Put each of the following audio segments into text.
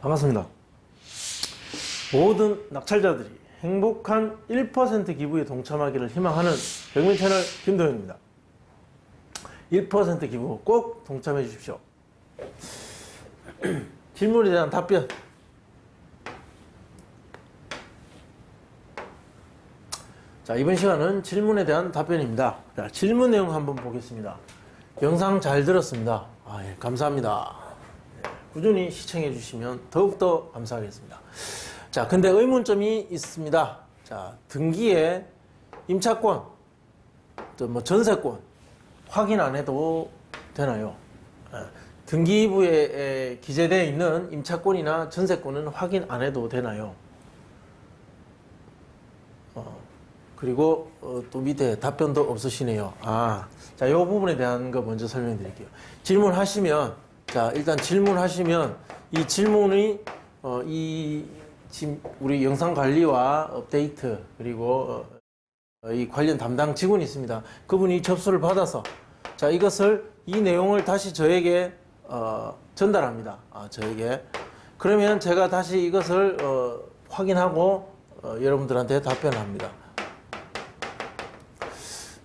반갑습니다. 모든 낙찰자들이 행복한 1% 기부에 동참하기를 희망하는 백민 채널 김도현입니다. 1% 기부 꼭 동참해 주십시오. 질문에 대한 답변. 자, 이번 시간은 질문에 대한 답변입니다. 자, 질문 내용 한번 보겠습니다. 영상 잘 들었습니다. 아, 예, 감사합니다. 예, 꾸준히 시청해 주시면 더욱더 감사하겠습니다. 자, 근데 의문점이 있습니다. 자, 등기에 임차권, 또 뭐 전세권 확인 안 해도 되나요? 예, 등기부에 기재되어 있는 임차권이나 전세권은 확인 안 해도 되나요? 어, 그리고 어, 또 밑에 답변도 없으시네요. 아, 자, 이 부분에 대한 거 먼저 설명드릴게요. 질문하시면, 자, 일단 질문하시면 이 질문이 어, 이 지금 우리 영상 관리와 업데이트 그리고 어, 이 관련 담당 직원이 있습니다. 그분이 접수를 받아서 자 이것을 이 내용을 다시 저에게 어, 전달합니다. 아, 저에게 그러면 제가 다시 이것을 어, 확인하고 어, 여러분들한테 답변합니다.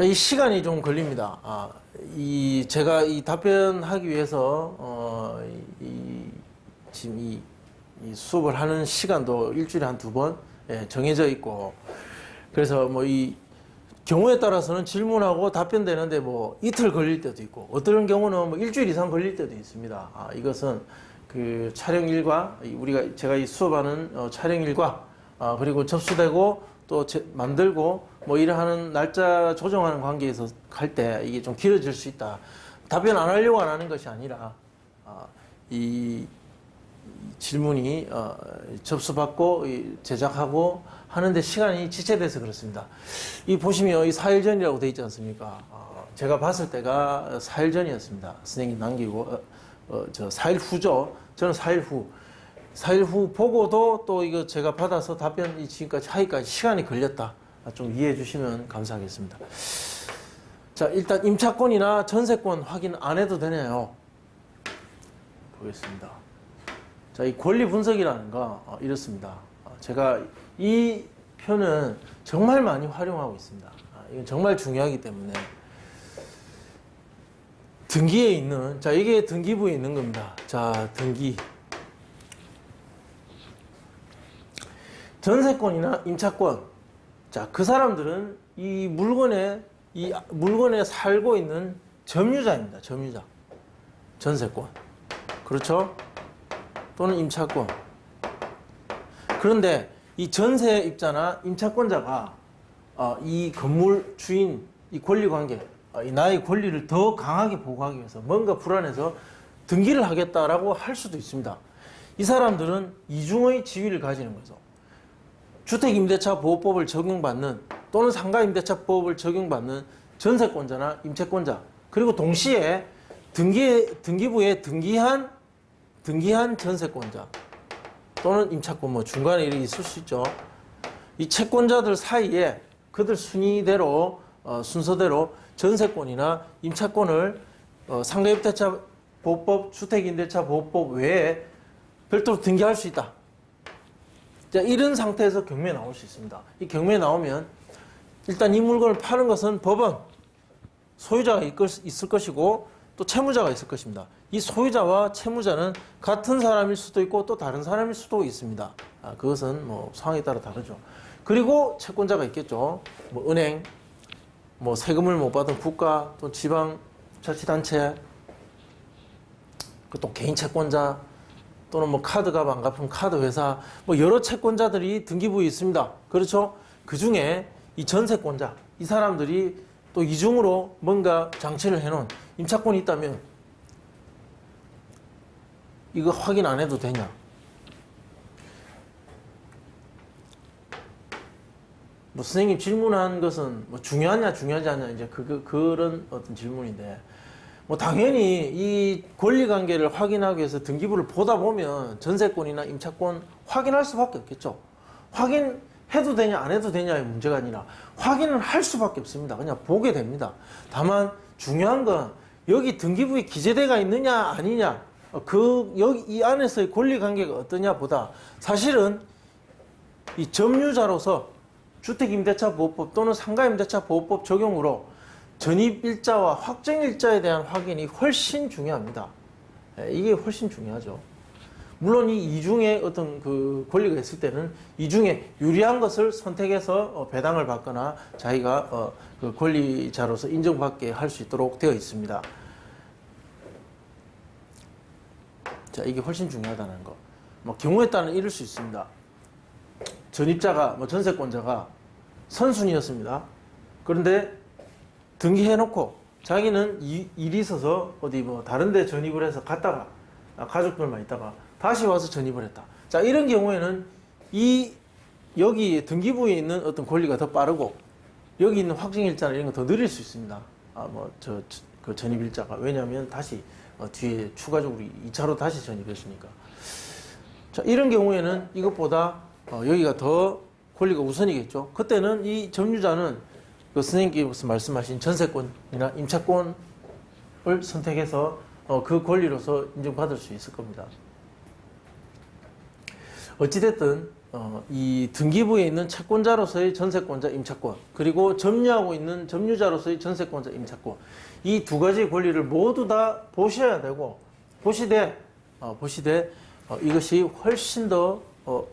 자, 이 시간이 좀 걸립니다. 아, 이 제가 이 답변하기 위해서 어, 이, 이 지금 이, 이 수업을 하는 시간도 일주일에 한 두번 예, 정해져 있고 그래서 뭐 이 경우에 따라서는 질문하고 답변되는데 뭐 이틀 걸릴 때도 있고 어떤 경우는 뭐 일주일 이상 걸릴 때도 있습니다. 아, 이것은 그 촬영 일과 이 우리가 제가 이 수업하는 어, 촬영 일과 아, 그리고 접수되고 또 제- 만들고 뭐 일하는 날짜 조정하는 관계에서 갈 때 이게 좀 길어질 수 있다. 답변 안 하려고 안 하는 것이 아니라 아, 이 질문이 어, 접수받고 이 제작하고 하는데 시간이 지체돼서 그렇습니다. 이 보시면 이 4일 전이라고 돼 있지 않습니까? 어, 제가 봤을 때가 4일 전이었습니다. 선생님 남기고 어, 어, 저 4일 후죠. 저는 4일 후. 4일 후 보고도 또 이거 제가 받아서 답변이 지금까지 하기까지 시간이 걸렸다. 아, 좀 이해해 주시면 감사하겠습니다. 자, 일단 임차권이나 전세권 확인 안 해도 되나요? 보겠습니다. 자, 이 권리 분석이라는 거 어, 이렇습니다. 어, 제가 이 표는 정말 많이 활용하고 있습니다. 아, 이건 정말 중요하기 때문에 등기에 있는 자 이게 등기부에 있는 겁니다. 자 등기 전세권이나 임차권 자 그 사람들은 이 물건에 이 물건에 살고 있는 점유자입니다. 점유자 전세권 그렇죠? 또는 임차권. 그런데 이 전세 입자나 임차권자가 어, 이 건물 주인 이 권리 관계, 어, 이 나의 권리를 더 강하게 보호하기 위해서 뭔가 불안해서 등기를 하겠다라고 할 수도 있습니다. 이 사람들은 이중의 지위를 가지는 거죠. 주택임대차 보호법을 적용받는 또는 상가임대차법을 적용받는 전세권자나 임차권자 그리고 동시에 등기 등기부에 등기한 등기한 전세권자 또는 임차권 뭐 중간에 이렇게 있을 수 있죠. 이 채권자들 사이에 그들 순위대로 어, 순서대로 전세권이나 임차권을 어, 상가임대차 보호법, 주택임대차 보호법 외에 별도로 등기할 수 있다. 자, 이런 상태에서 경매에 나올 수 있습니다. 이 경매에 나오면 일단 이 물건을 파는 것은 법원 소유자가 있을- 것이고 또 채무자가 있을 것입니다. 이 소유자와 채무자는 같은 사람일 수도 있고 또 다른 사람일 수도 있습니다. 아, 그것은 뭐 상황에 따라 다르죠. 그리고 채권자가 있겠죠. 뭐 은행, 뭐 세금을 못 받은 국가, 또 지방 자치단체, 그또 개인 채권자, 또는 뭐 카드가 안 갚은 카드 회사, 뭐 여러 채권자들이 등기부에 있습니다. 그렇죠? 그 중에 이 전세권자, 이 사람들이 또 이중으로 뭔가 장치를 해놓은 임차권이 있다면 이거 확인 안 해도 되냐? 뭐 선생님 질문한 것은 뭐 중요하냐 중요하지 않냐 이제 그 그런 어떤 질문인데 뭐 당연히 이 권리 관계를 확인하기 위해서 등기부를 보다 보면 전세권이나 임차권 확인할 수밖에 없겠죠. 확인해도 되냐 안 해도 되냐의 문제가 아니라 확인을 할 수밖에 없습니다. 그냥 보게 됩니다. 다만 중요한 건 여기 등기부에 기재대가 있느냐 아니냐 어, 그 여기 이 안에서의 권리 관계가 어떠냐 보다 사실은 이 점유자로서 주택임대차 보호법 또는 상가임대차 보호법 적용으로 전입 일자와 확정 일자에 대한 확인이 훨씬 중요합니다. 예, 이게 훨씬 중요하죠. 물론 이 이중에 어떤 그 권리가 있을 때는 이 중에 유리한 것을 선택해서 어, 배당을 받거나 자기가 어, 그 권리자로서 인정받게 할 수 있도록 되어 있습니다. 자, 이게 훨씬 중요하다는 거. 뭐 경우에 따라 이럴 수 있습니다. 전입자가 뭐 전세권자가 선순위였습니다. 그런데 등기해놓고 자기는 이- 일이 있어서 어디 뭐 다른데 전입을 해서 갔다가 아, 가족들만 있다가 다시 와서 전입을 했다. 자 이런 경우에는 이 여기 등기부에 있는 어떤 권리가 더 빠르고 여기 있는 확정일자나 이런 거 더 느릴 수 있습니다. 아 뭐 저 그 전입일자가 왜냐하면 다시 어, 뒤에 추가적으로 2차로 다시 전입했으니까. 자 이런 경우에는 이것보다 어, 여기가 더 권리가 우선이겠죠. 그때는 이 점유자는 그 선생님께서 말씀하신 전세권이나 임차권을 선택해서 어, 그 권리로서 인정받을 수 있을 겁니다. 어찌됐든 어, 이 등기부에 있는 채권자로서의 전세권자 임차권 그리고 점유하고 있는 점유자로서의 전세권자 임차권 이 두 가지 권리를 모두 다 보셔야 되고 보시되 어, 보시되 어, 이것이 훨씬 더 어,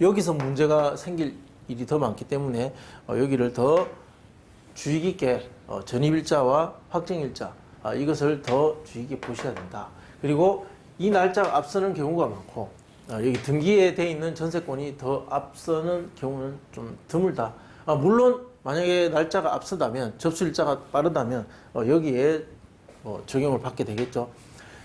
여기서 문제가 생길 일이 더 많기 때문에 어, 여기를 더 주의 깊게 어, 전입일자와 확정일자 아, 이것을 더 주의 깊게 보셔야 된다. 그리고 이 날짜가 앞서는 경우가 많고 아, 여기 등기에 돼 있는 전세권이 더 앞서는 경우는 좀 드물다. 아, 물론 만약에 날짜가 앞서다면 접수일자가 빠르다면 어, 여기에 뭐 적용을 받게 되겠죠.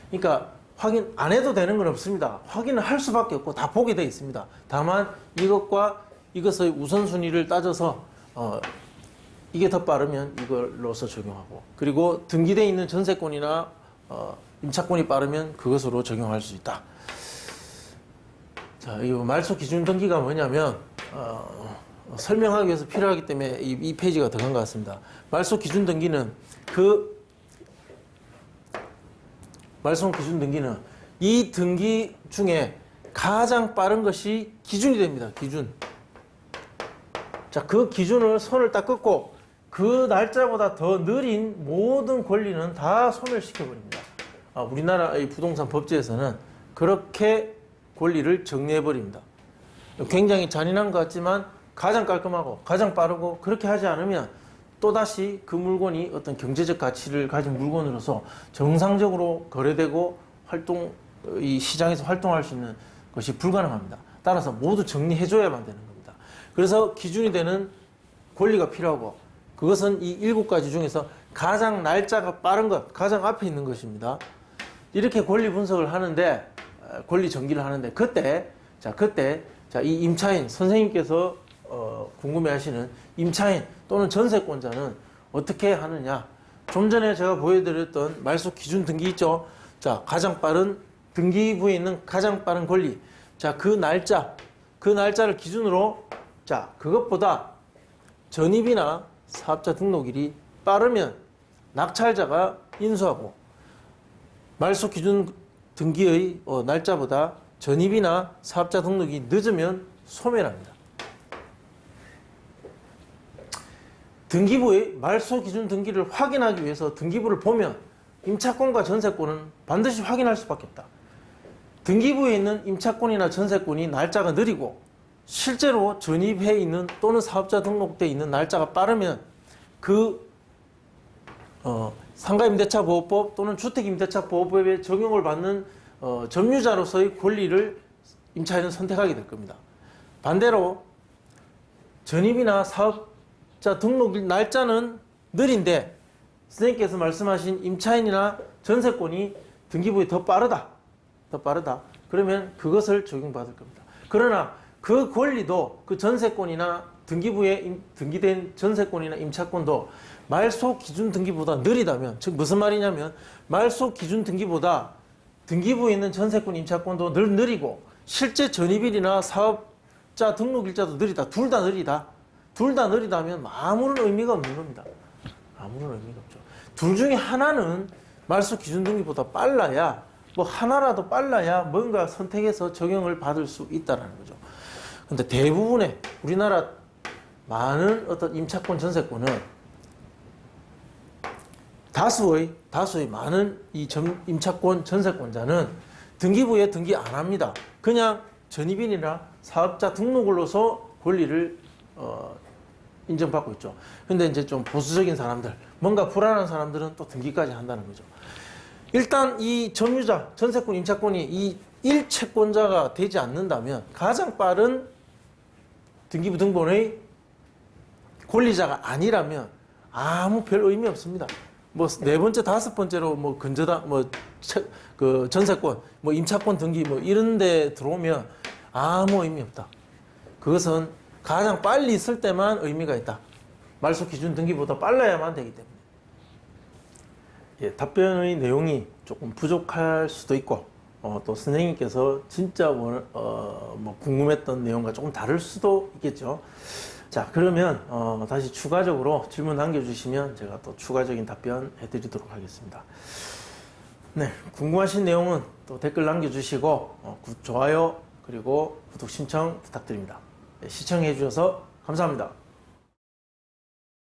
그러니까 확인 안 해도 되는 건 없습니다. 확인을 할 수밖에 없고 다 보게 돼 있습니다. 다만 이것과 이것의 우선순위를 따져서 어, 이게 더 빠르면 이걸로서 적용하고 그리고 등기돼 있는 전세권이나 어, 임차권이 빠르면 그것으로 적용할 수 있다. 자, 이 말소 기준 등기가 뭐냐면 어, 설명하기 위해서 필요하기 때문에 이, 이 페이지가 들어간 것 같습니다. 말소 기준 등기는 그 말소 기준 등기는 이 등기 중에 가장 빠른 것이 기준이 됩니다. 기준. 자, 그 기준을 손을 딱 긋고 그 날짜보다 더 느린 모든 권리는 다 소멸시켜 버립니다. 아, 우리나라의 부동산 법제에서는 그렇게 권리를 정리해 버립니다. 굉장히 잔인한 것 같지만 가장 깔끔하고 가장 빠르고 그렇게 하지 않으면 또다시 그 물건이 어떤 경제적 가치를 가진 물건으로서 정상적으로 거래되고 활동 이 시장에서 활동할 수 있는 것이 불가능합니다. 따라서 모두 정리해줘야만 되는 겁니다. 그래서 기준이 되는 권리가 필요하고 그것은 이 일곱 가지 중에서 가장 날짜가 빠른 것, 가장 앞에 있는 것입니다. 이렇게 권리 분석을 하는데 어, 권리 정기를 하는데 그때 자 그때 자 이 임차인 선생님께서 어, 궁금해하시는 임차인 또는 전세권자는 어떻게 하느냐? 좀 전에 제가 보여드렸던 말소 기준 등기 있죠. 자 가장 빠른 등기부에 있는 가장 빠른 권리. 자 그 날짜 그 날짜를 기준으로 자 그것보다 전입이나 사업자 등록일이 빠르면 낙찰자가 인수하고 말소 기준 등기의 어, 날짜보다 전입이나 사업자 등록이 늦으면 소멸합니다. 등기부의 말소 기준 등기를 확인하기 위해서 등기부를 보면 임차권과 전세권은 반드시 확인할 수밖에 없다. 등기부에 있는 임차권이나 전세권이 날짜가 느리고 실제로 전입해 있는 또는 사업자 등록돼 있는 날짜가 빠르면 그 어, 상가임대차보호법 또는 주택임대차보호법에 적용을 받는 어, 점유자로서의 권리를 임차인은 선택하게 될 겁니다. 반대로 전입이나 사업자 등록 날짜는 느린데 선생님께서 말씀하신 임차인이나 전세권이 등기부에 더 빠르다. 더 빠르다. 그러면 그것을 적용받을 겁니다. 그러나 그 권리도 그 전세권이나 등기부에 임- 등기된 전세권이나 임차권도 말소 기준 등기보다 느리다면 즉 무슨 말이냐면 말소 기준 등기보다 등기부에 있는 전세권 임차권도 늘 느리고 실제 전입일이나 사업자 등록일자도 느리다. 둘 다 느리다. 둘 다 느리다면 아무런 의미가 없는 겁니다. 아무런 의미가 없죠. 둘 중에 하나는 말소 기준 등기보다 빨라야 뭐 하나라도 빨라야 뭔가 선택해서 적용을 받을 수 있다라는 거죠. 근데 대부분의 우리나라 많은 어떤 임차권 전세권은 다수의 다수의 많은 이 점- 임차권 전세권자는 등기부에 등기 안 합니다. 그냥 전입인이나 사업자 등록으로서 권리를 어, 인정받고 있죠. 근데 이제 좀 보수적인 사람들, 뭔가 불안한 사람들은 또 등기까지 한다는 거죠. 일단 이 점유자, 전세권, 임차권이 이 일채권자가 되지 않는다면 가장 빠른 등기부 등본의 권리자가 아니라면 아무 별 의미 없습니다. 뭐 네 번째, 다섯 번째로 뭐 근저다 뭐그 전세권, 뭐 임차권 등기 뭐 이런 데 들어오면 아무 의미 없다. 그것은 가장 빨리 있을 때만 의미가 있다. 말소 기준 등기보다 빨라야만 되기 때문에. 예, 답변의 내용이 조금 부족할 수도 있고, 어, 또 선생님께서 진짜 원, 어, 뭐 궁금했던 내용과 조금 다를 수도 있겠죠. 자, 그러면 어, 다시 추가적으로 질문 남겨주시면 제가 또 추가적인 답변 해드리도록 하겠습니다. 네, 궁금하신 내용은 또 댓글 남겨주시고 어, 구- 좋아요 그리고 구독 신청 부탁드립니다. 네, 시청해 주셔서 감사합니다.